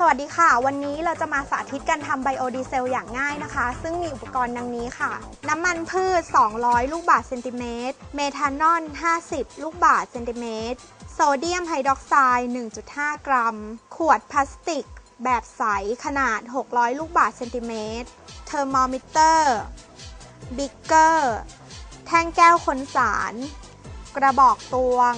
สวัสดีค่ะ วันนี้เราจะมาสาธิตการทำไบโอดีเซลอย่างง่ายนะคะ ซึ่งมีอุปกรณ์ดังนี้ค่ะ น้ำมันพืช 200 ลูกบาศก์เซนติเมตร เมทานอล 50 ลูกบาศก์เซนติเมตร โซเดียมไฮดรอกไซด์ 1.5 กรัม ขวดพลาสติก แบบใส ขนาด 600 ลูกบาศก์เซนติเมตร เทอร์โมมิเตอร์ บิ๊กเกอร์ แท่งแก้วคนสาร กระบอกตวง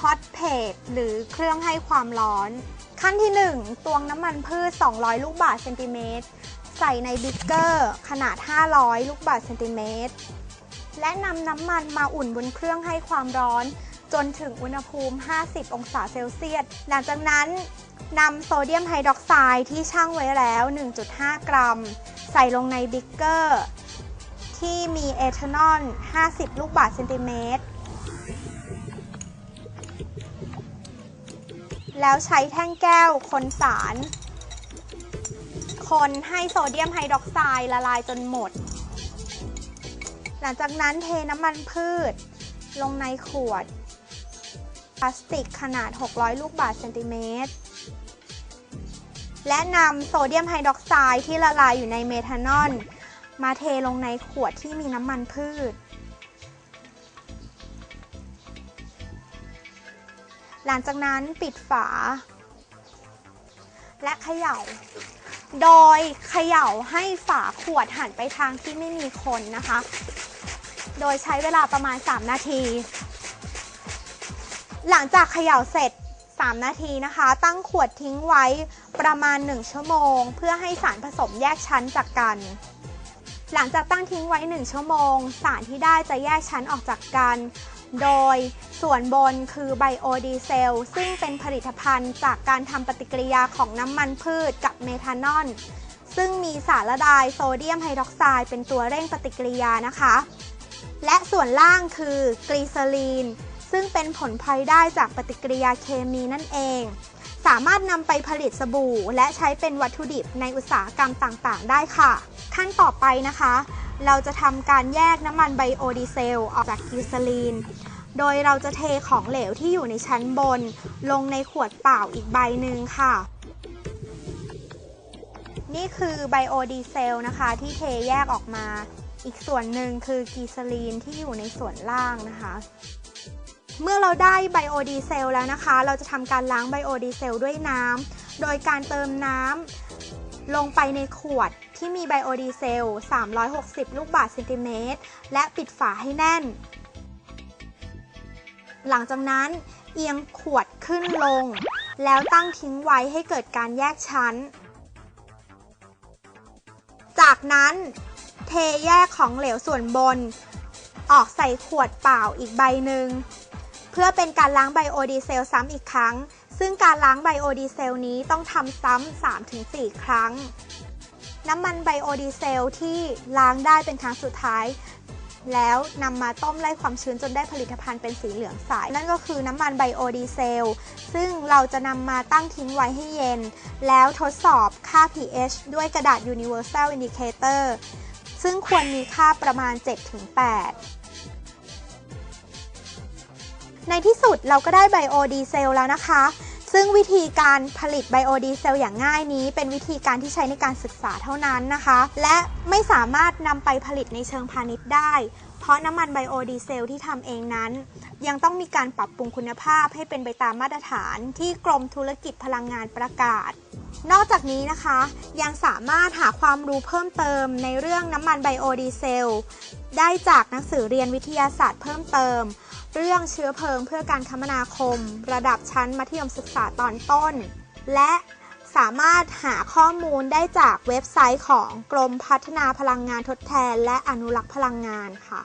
ฮอตเพจหรือเครื่องให้ความร้อน ขั้นที่ 1 ตวงน้ำมันพืช 200 ลูกบาศก์เซนติเมตร ใส่ในบิ๊กเกอร์ ขนาด 500 ลูกบาศก์เซนติเมตร และนำน้ำมันมาอุ่นบนเครื่องให้ความร้อน จนถึงอุณหภูมิ 50 องศาเซลเซียส หลังจากนั้นนำโซเดียมไฮดรอกไซด์ที่ชั่งไว้แล้ว 1.5 กรัม ใส่ลงในบิ๊กเกอร์ ที่มีเอทานอล 50 ลูกบาศก์เซนติเมตร แล้วใช้แท่งแก้วคนสาร คนให้โซเดียมไฮดรอกไซด์ละลายจนหมด หลังจากนั้นเทน้ำมันพืช ลงในขวด พลาสติกขนาด 600 ลูกบาศก์เซนติเมตร และนำโซเดียมไฮดรอกไซด์ที่ละลายอยู่ในเมทานอลมาเทลงในขวดที่มีน้ำมันพืช หลังจากนั้นปิดฝา และเขย่า โดยเขย่าให้ฝาขวดหันไปทางที่ไม่มีคนนะคะ โดยใช้เวลาประมาณ 3 นาที หลังจากเขย่าเสร็จ 3 นาทีนะคะ ตั้งขวดทิ้งไว้ประมาณ 1 ชั่วโมง เพื่อให้สารผสมแยกชั้นจากกันหลังจากตั้งทิ้งไว้ 1 ชั่วโมง สารที่ได้จะแยกชั้นออกจากกัน โดยส่วนบนคือไบโอดีเซล ซึ่งเป็นผลิตภัณฑ์จากการทำปฏิกิริยาของน้ำมันพืชกับเมทานอล ซึ่งมีสารละลายโซเดียมไฮดรอกไซด์เป็นตัวเร่งปฏิกิริยานะคะ และส่วนล่างคือกรีเซอรีน ซึ่งเป็นผลพลอยได้จากปฏิกิริยาเคมีนั่นเอง สามารถนำไปผลิตสบู่ และใช้เป็นวัตถุดิบในอุตสาหกรรมต่างๆ ได้ค่ะ ขั้นต่อไปนะคะ เราจะทำการแยกน้ำมันไบโอดีเซลออกจากกรีซอรีน โดยเราจะเทของเหลวที่อยู่ในชั้นบน ลงในขวดเปล่าอีกใบหนึ่งค่ะ นี่คือไบโอดีเซลนะคะที่เทแยกออกมา อีกส่วนหนึ่งคือกีซอรีนที่อยู่ในส่วนล่างนะคะ เมื่อเราได้ไบโอดีเซลแล้วนะคะ เราจะทำการล้างไบโอดีเซลด้วยน้ำโดยการเติมน้ำ ลงไปในขวดที่มีไบโอดีเซล 360 ลูกบาศก์เซนติเมตร และปิดฝาให้แน่น หลังจากนั้นเอียงขวดขึ้นลง แล้วตั้งทิ้งไว้ให้เกิดการแยกชั้น จากนั้นเทแยกของเหลวส่วนบน ออกใส่ขวดเปล่าอีกใบหนึ่ง เพื่อเป็นการล้างไบโอดีเซลซ้ำอีกครั้ง ซึ่งการล้างไบโอดีเซลนี้ต้องทำซ้ำ 3-4 ครั้ง น้ำมันไบโอดีเซลที่ล้างได้เป็นครั้งสุดท้าย แล้วนำมาต้มไล่ความชื้นจนได้ผลิตภัณฑ์เป็นสีเหลืองใสนั่นก็คือน้ำมันไบโอดีเซล ซึ่งเราจะนำมาตั้งทิ้งไว้ให้เย็น แล้วทดสอบค่า pH ด้วยกระดาษ Universal Indicator ซึ่งควรมีค่าประมาณ 7-8ในที่สุดเราก็ได้ไบโอดีเซลแล้วนะคะ ซึ่งวิธีการผลิตไบโอดีเซลอย่างง่ายนี้ เป็นวิธีการที่ใช้ในการศึกษาเท่านั้นนะคะ และไม่สามารถนำไปผลิตในเชิงพาณิชย์ได้ เพราะน้ำมันไบโอดีเซลที่ทำเองนั้น ยังต้องมีการปรับปรุงคุณภาพให้เป็นไปตามมาตรฐานที่กรมธุรกิจพลังงานประกาศ นอกจากนี้นะคะ ยังสามารถหาความรู้เพิ่มเติมในเรื่องน้ำมันไบโอดีเซล ได้จากหนังสือเรียนวิทยาศาสตร์เพิ่มเติม เรื่องเชื้อเพลิงเพื่อการคมนาคม ระดับชั้นมัธยมศึกษาตอนต้น และสามารถหาข้อมูลได้จากเว็บไซต์ของกรมพัฒนาพลังงานทดแทน และอนุรักษ์พลังงานค่ะ